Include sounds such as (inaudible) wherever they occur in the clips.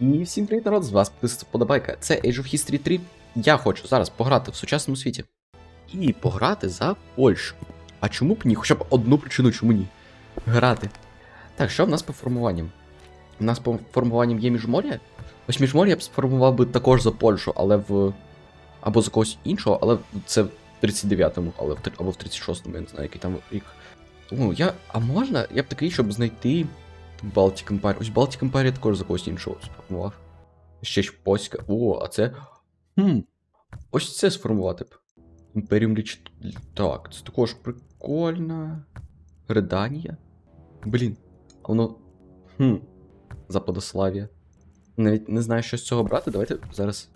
І всім привіт, народ, з вас підписується подобайка. Це Age of History 3. Я хочу зараз пограти в сучасному світі. І пограти за Польщу. А чому б ні? Хоча б одну причину, чому ні? Грати. Так, що в нас по формуванням? У нас по формуванням є міжмор'я. Ось міжмор'я я б сформував би також за Польщу, але в. Або за когось іншого, але це в 39-му, але в, або в 36-му, я не знаю, який там рік. Тому я. А можна? Я б такий, щоб знайти. Baltic Empire. Ось Baltic Empire також за когось іншого сформував. Ще ж польська. О, а це. Хм. Ось це сформувати б. Імперіум Річ. Так, це також прикольно. Реданія. Блін. А воно. Хм. Западослав'я. Навіть не знаю, що з цього брати. Давайте зараз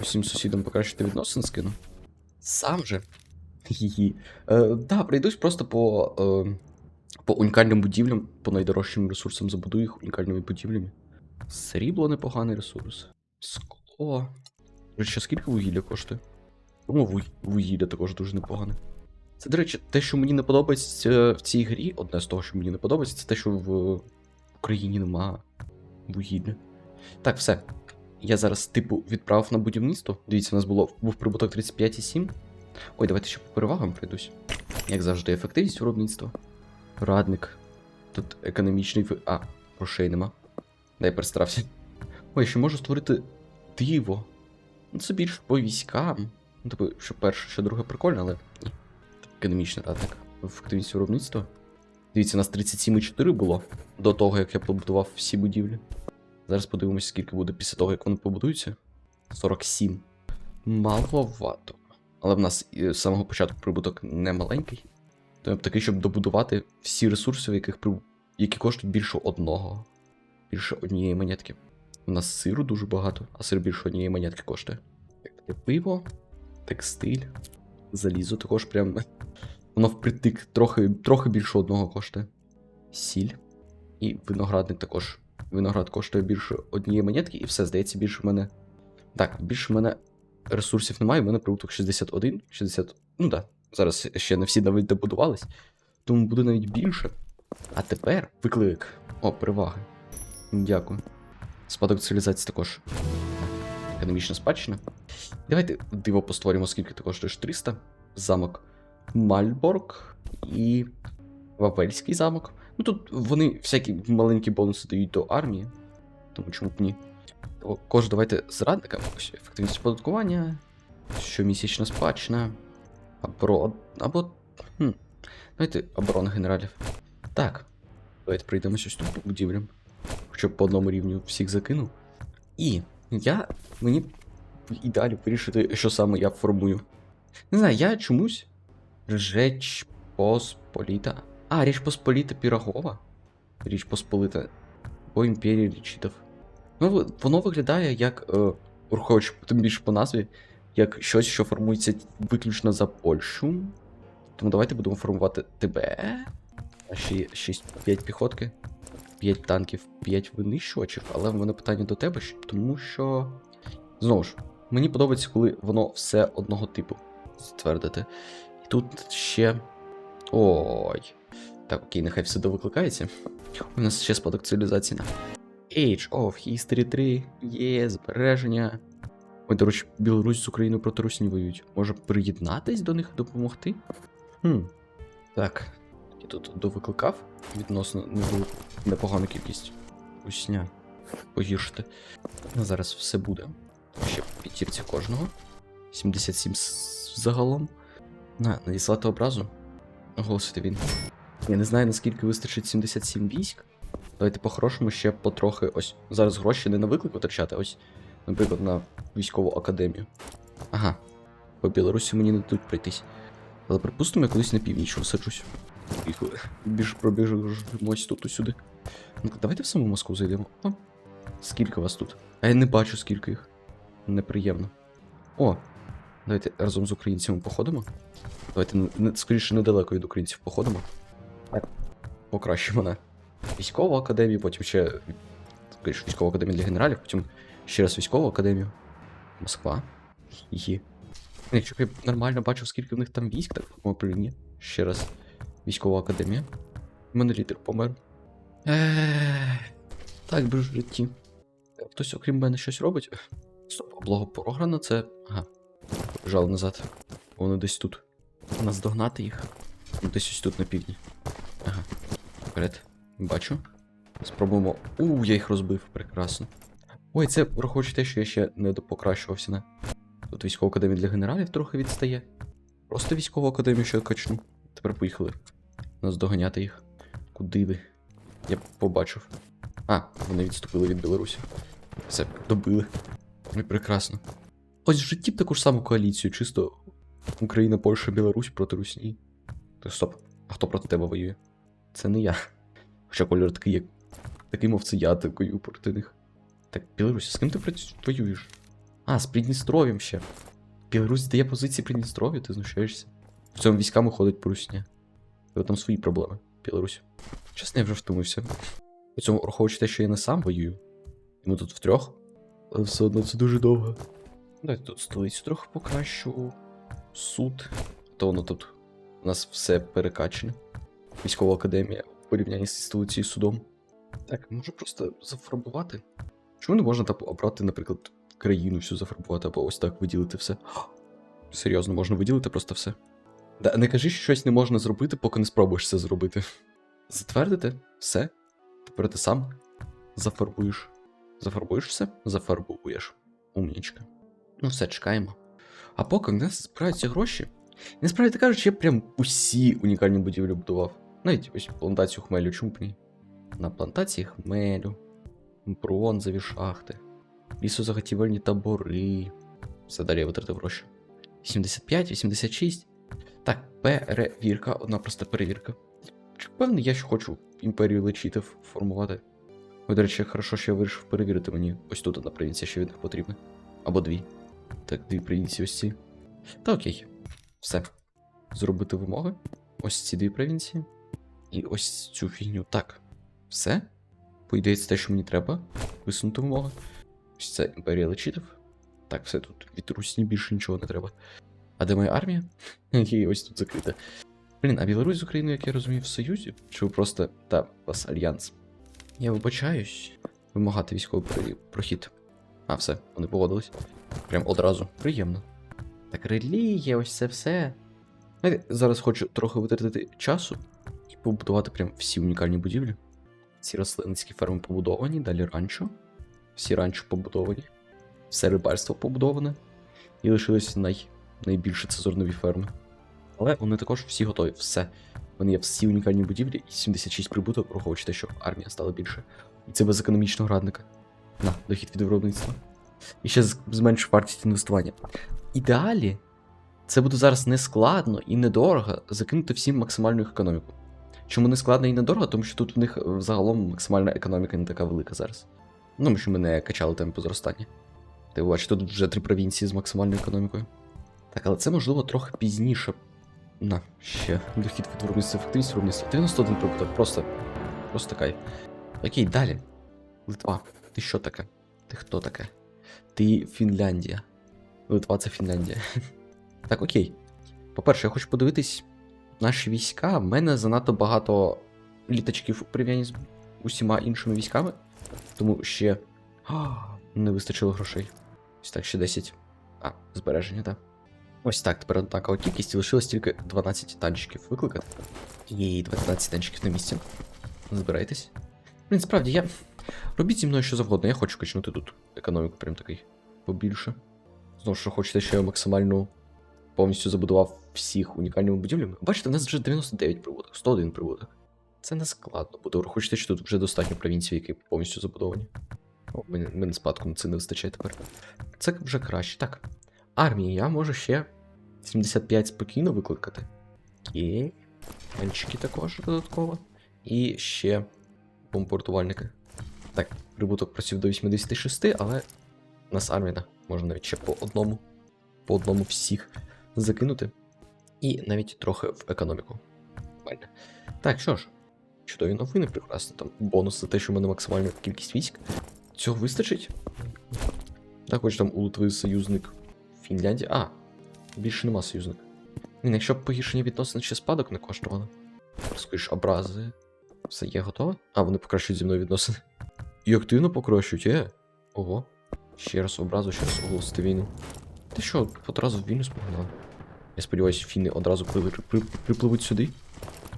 усім сусідам покращити відносин скину. Сам же. Хі-хі. Е, да, пройдусь просто по. Е, по унікальним будівлям, по найдорожчим ресурсам забудую їх унікальними будівлями. Срібло непоганий ресурс. Скло. Речі, скільки вугілля коштує? Тому вугілля також дуже непогане. Це, до речі, те, що мені не подобається в цій грі, одне з того, що мені не подобається, це те, що в Україні нема вугілля. Так, все. Я зараз, типу, відправив на будівництво. Дивіться, у нас було, був прибуток 35,7. Ой, давайте ще по перевагам пройдусь. Як завжди, ефективність виробництва. Радник. Тут економічний ви. А, грошей нема. Дай перестарався. Ой, ще можу створити диво. Ну, це більше по військам. Ну, тобто, що перше, що друге прикольно, але. Економічний радник. Ефективність виробництва. Дивіться, у нас 37,4 було до того, як я побудував всі будівлі. Зараз подивимося, скільки буде після того, як вони побудуються. 47. Маловато. Але в нас з самого початку прибуток не маленький. Тобто такий, щоб добудувати всі ресурси, яких при... які коштують більше одного. Більше однієї монетки. У нас сиру дуже багато, а сир більше однієї монетки коштує. Пиво, текстиль, залізо також прям. (laughs) Воно впритик трохи, трохи більше одного коштує. Сіль. І виноградник також. Виноград коштує більше однієї монетки, і все, здається, більше в мене. Так, більше в мене ресурсів немає, в мене прибуток 61, 60. Ну так. Зараз ще не всі навіть добудувались, тому буде навіть більше. А тепер виклик. О, переваги. Дякую. Спадок цивілізації також. Економічна спадщина. Давайте диво постворимо, скільки ти коштуєш 300. Замок Мальборг і Вавельський замок. Ну тут вони всякі маленькі бонуси дають до армії. Тому чому б ні? Також давайте зрадникам. Ось ефективність оподаткування. Щомісячна спадщина. Абро... Або. Хм. Давайте оборона генералів. Так. Давайте пройдемось ось тут по будівлям. Хоча б по одному рівню всіх закину. І я. Мені в ідеалі вирішити, що саме я формую. Не знаю, я чомусь. Річ Посполіта. А, Річ Посполіта Пірогова. Річ Посполита. Бо імперія Річитов. Ну, воно виглядає як. Е, враховуючи тим більше по назві, як щось, що формується виключно за Польщу. Тому давайте будемо формувати тебе. Ще 6, 5 піхотки, 5 танків, 5 винищувачів, але в мене питання до тебе, тому що. Знову ж, мені подобається, коли воно все одного типу ствердити. І тут ще. Ой. Так, окей, нехай все довикликається. У нас ще спадок цивілізації на. Age of History 3. Є збереження. Ой, до речі, Білорусь з Україною проти Русні воюють. Може приєднатись до них допомогти? Хм. Так. Я тут довикликав відносно невели- непогану кількість. Русня. Погіршити. Ну, зараз все буде. Ще п'ятірці кожного. 77 загалом. На, надіслати образу. Оголосити він. Я не знаю, наскільки вистачить 77 військ. Давайте по-хорошому ще потрохи. Ось зараз гроші не на виклик витрачати, ось, наприклад, на військову академію. Ага. По Білорусі мені не дадуть пройтись. Але припустимо, я колись на північ висаджусь. Коли більш пробіжимось тут усюди. Ну, давайте в саму Москву зайдемо. О, скільки вас тут? А я не бачу, скільки їх. Неприємно. О, давайте разом з українцями походимо. Давайте не- скоріше недалеко від українців походимо. Так. Покращимо на військову академію, потім ще. Скоріше, військову академію для генералів, потім ще раз військову академію. Москва. Її. Якщо я нормально бачив, скільки в них там військ, так в Україні. Ще раз. Військова академія. У мене лідер помер. Ех, Так в житті. хтось, окрім мене, щось робить? Стоп, облога програна, це. Ага. Побіжали назад. Вони десь тут. Наздогнати їх. Ну, Десь ось тут на півдні. Ага. Вперед. Бачу. Спробуємо. У, я їх розбив, прекрасно. Ой, це враховуючи те, що я ще не допокращувався на. Тут військова академія для генералів трохи відстає. Просто військову академію ще качну. Тепер поїхали. Нас доганяти їх. Куди ви? Я побачив. А, вони відступили від Білорусі. Все, добили. Ну прекрасно. Ось в житті б таку ж саму коаліцію, чисто Україна, Польща, Білорусь проти Русні. То стоп, а хто проти тебе воює? Це не я. Хоча кольор такий, як. Такий, мов я такою проти них. Так, Білорусь, з ким ти воюєш? А, з Придністров'ям ще. Білорусь дає позиції Придністров'ю, ти знущаєшся. В цьому військами ходить Порусня. От там свої проблеми, Білорусь. Чесно, я вже втомився. При цьому, враховуючи те, що я не сам воюю. І ми тут втрьох. Але все одно це дуже довго. Давайте тут столицю трохи покращу. Суд. То воно тут. У нас все перекачане. Військова академія в порівнянні з столицею судом. Так, може просто зафарбувати? Чому не можна там обрати, наприклад, країну всю зафарбувати, або ось так виділити все? (gasps) Серйозно, можна виділити просто все. Да, не кажи, що щось не можна зробити, поки не спробуєш це зробити. (laughs) Затвердити все. Тепер ти сам зафарбуєш. Зафарбуєш все? Зафарбуєш. Умнічка. Ну все, чекаємо. А поки в нас збираються гроші. Насправді кажучи, я прям усі унікальні будівлі будував. Навіть ось плантацію хмелю, чому б ні? На плантації хмелю, бронзові шахти, лісозаготівельні табори. Все далі я витратив гроші. 85, 86. Так, перевірка, одна проста перевірка. Чи певний я що хочу імперію лечітів формувати? Ой, до речі, хорошо, що я вирішив перевірити мені. Ось тут одна провінція, що від них потрібна. Або дві. Так, дві провінції ось ці. Та окей. Все. Зробити вимоги. Ось ці дві провінції. І ось цю фігню. Так. Все. По ідеї, це те, що мені треба. Висунути вимоги. Ось це імперія лечитів. Так, все тут від Русні більше нічого не треба. А де моя армія? (laughs) Її ось тут закрита. Блін, а Білорусь з Україною, як я розумію, в Союзі? Чи ви просто. Та, у вас альянс? Я вибачаюсь. Вимагати військовий прохід. А, все, вони погодились. Прям одразу. Приємно. Так, релігія, ось це все. Знаєте, зараз хочу трохи витратити часу і побудувати прям всі унікальні будівлі. Ці рослинницькі ферми побудовані, далі ранчо. Всі ранчо побудовані. Все рибальство побудоване. І лишились най... найбільше це зернові ферми. Але вони також всі готові. Все. Вони є всі унікальні будівлі і 76 прибуток, враховуючи те, що армія стала більше. І це без економічного радника. На, дохід від виробництва. І ще зменшу вартість інвестування. Ідеалі це буде зараз не складно і недорого закинути всім максимальну економіку. Чому не складно і недорого? Тому що тут в них е, загалом максимальна економіка не така велика зараз. Ну, тому що ми не качали темпи зростання. Ти бачиш, тут вже три провінції з максимальною економікою. Так, але це можливо трохи пізніше. На, ще дохід від виробництва ефективність виробництва. 91 прибуток, просто. Просто кайф. Окей, далі. Литва. Ти що таке? Ти хто таке? Ти Фінляндія. Литва це Фінляндія. (laughs) Так, окей. По-перше, я хочу подивитись наші війська. В мене занадто багато літачків у порівнянні з усіма іншими військами. Тому ще. А, не вистачило грошей. Ось так, ще 10. А, збереження, так. Ось так, тепер однакова кількість лишилось тільки 12 танчиків викликати. І 12 танчиків на місці. Збирайтесь. Блін, справді, я. Робіть зі мною що завгодно, я хочу качнути тут економіку, прям такий побільше. Знову ж хочете, що я максимально повністю забудував всіх унікальними будівлями. Бачите, в нас вже 99 прибуток, 101 прибуток. Це не складно буде. Хочете, що тут вже достатньо провінцій, які повністю забудовані. О, мене, на це не вистачає тепер. Це вже краще. Так. Армії я можу ще 75 спокійно викликати. Окей. Танчики також додатково. І ще бомбардувальники. Так, прибуток просів до 86, але у нас армія, можна навіть ще по одному. По одному всіх закинути. І навіть трохи в економіку. Нормально. Так, що ж, чудові новини, прекрасно. Там бонус за те, що в мене максимальна кількість військ. Цього вистачить? Так, хоч там у Литви союзник Фінляндія. А, більше нема союзника. Ні, якщо б погіршення відносин ще спадок не коштувало. Скоріш образи. Все є готово? А, вони покращують зі мною відносини. І активно покращують, е. Ого. Ще раз образу, ще раз оголосити війну. Ти що, одразу в війну спогнав? Я сподіваюся, фіни одразу при, при, припливуть сюди,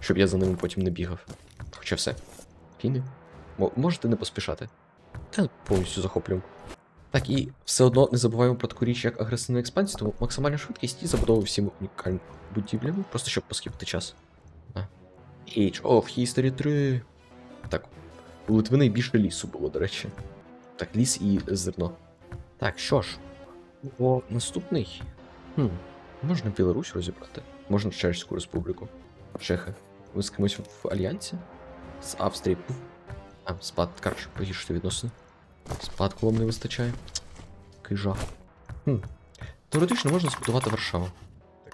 щоб я за ними потім не бігав. Хоча все. Фіни? Мо- можете не поспішати. Та повністю захоплюємо. Так, і все одно не забуваємо про таку річ, як агресивну експансію, тому максимальна швидкість і забудову всіми унікальними будівлями, просто щоб поскіпати час. А. Age of History 3. Так, у Литви найбільше лісу було, до речі. Так, ліс і зерно. Так, що ж. О, наступний. Хм. Можна Білорусь розібрати. Можна Чешську республіку. Чехи. Ви з кимось в альянсі? З Австрії. А, спад, коротше, погіршити відносини. Спадку вам не вистачає. Який жах. Хм. Теоретично можна збудувати Варшаву.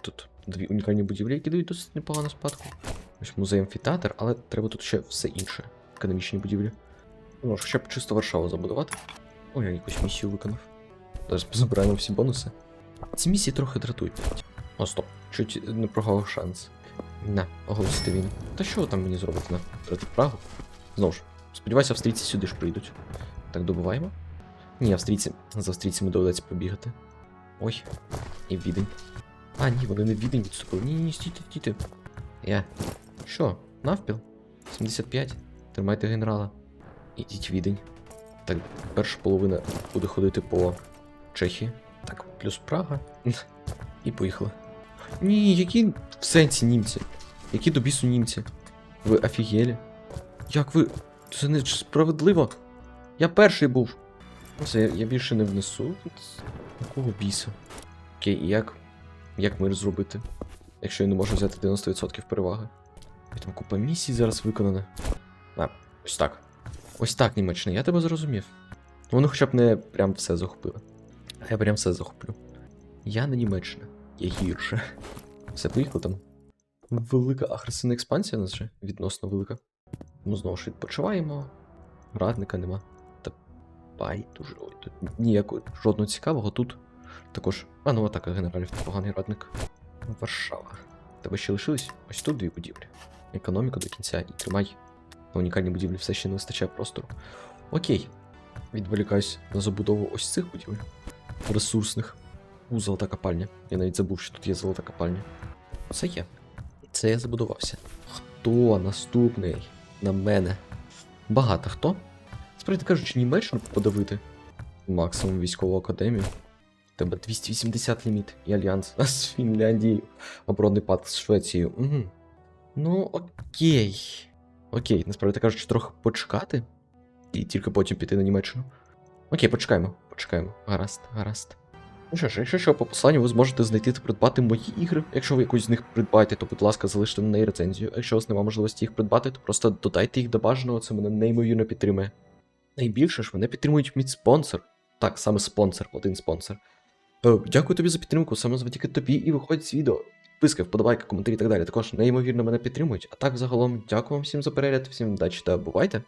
Тут дві унікальні будівлі, які дають досить непогану спадку. Ось музей амфітеатр, але треба тут ще все інше. Економічні будівлі. Ну, хоча б чисто Варшаву забудувати. Ой, я якусь місію виконав. Зараз позабираємо всі бонуси. Ці місії трохи дратують. О, стоп. Чуть не прогавив шанс. На, оголосити війну. Та що там мені зробити на проти Прагу? Знову ж, сподіваюся, австрійці сюди ж прийдуть. Так, добуваємо? Ні, австрійці. з австрійцями доведеться побігати. Ой, і відень. А, ні, вони не відень відступили. Ні, ні, стійте, стійте. Я. Що, навпіл? 75. Тримайте генерала. Ідіть відень. Так, перша половина буде ходити по Чехії. Так, плюс Прага. І поїхали. Ні, які в сенсі німці? Які до бісу німці? Ви офігелі? Як ви. Це не справедливо. Я перший був. Все, я, більше не внесу. Якого біса? Окей, і як? Як мир зробити? Якщо я не можу взяти 90% переваги. І там купа місій зараз виконана. А, ось так. Ось так, Німеччина, я тебе зрозумів. Вони хоча б не прям все захопили. А я прям все захоплю. Я не Німеччина, я гірше. Все, поїхали там. Велика агресивна експансія у нас же відносно велика. Ну, знову ж відпочиваємо. Радника нема. Та байдуже. Ой, тут ніякого жодного цікавого тут. Також. А, ну атака генералів, непоганий радник. Варшава. Тебе ще лишились? Ось тут дві будівлі. Економіка до кінця і тримай. На унікальній будівлі все ще не вистачає простору. Окей. Відволікаюсь на забудову ось цих будівель. Ресурсних. У, золота копальня. Я навіть забув, що тут є золота копальня. Це є. Це я забудувався. Хто наступний на мене? Багато хто? Справді кажучи, Німеччину подавити. Максимум військову академію. Тебе 280 ліміт і альянс (laughs) з Фінляндією. Оборонний пакт з Швецією. Угу. Ну, окей. Окей, насправді кажучи, трохи почекати. І тільки потім піти на Німеччину. Окей, почекаємо, почекаємо. Гаразд, гаразд. Ну що ж, якщо що, по посланню ви зможете знайти та придбати мої ігри. Якщо ви якусь з них придбаєте, то, будь ласка, залиште на неї рецензію. Якщо у вас немає можливості їх придбати, то просто додайте їх до бажаного, це мене неймовірно підтримує. Найбільше ж мене підтримують мій спонсор. Так, саме спонсор, один спонсор. Е, дякую тобі за підтримку, саме завдяки тобі і виходить з відео. Підписки, вподобайки, коментарі і так далі. Також неймовірно мене підтримують. А так, загалом, дякую вам всім за перегляд, всім удачі та бувайте!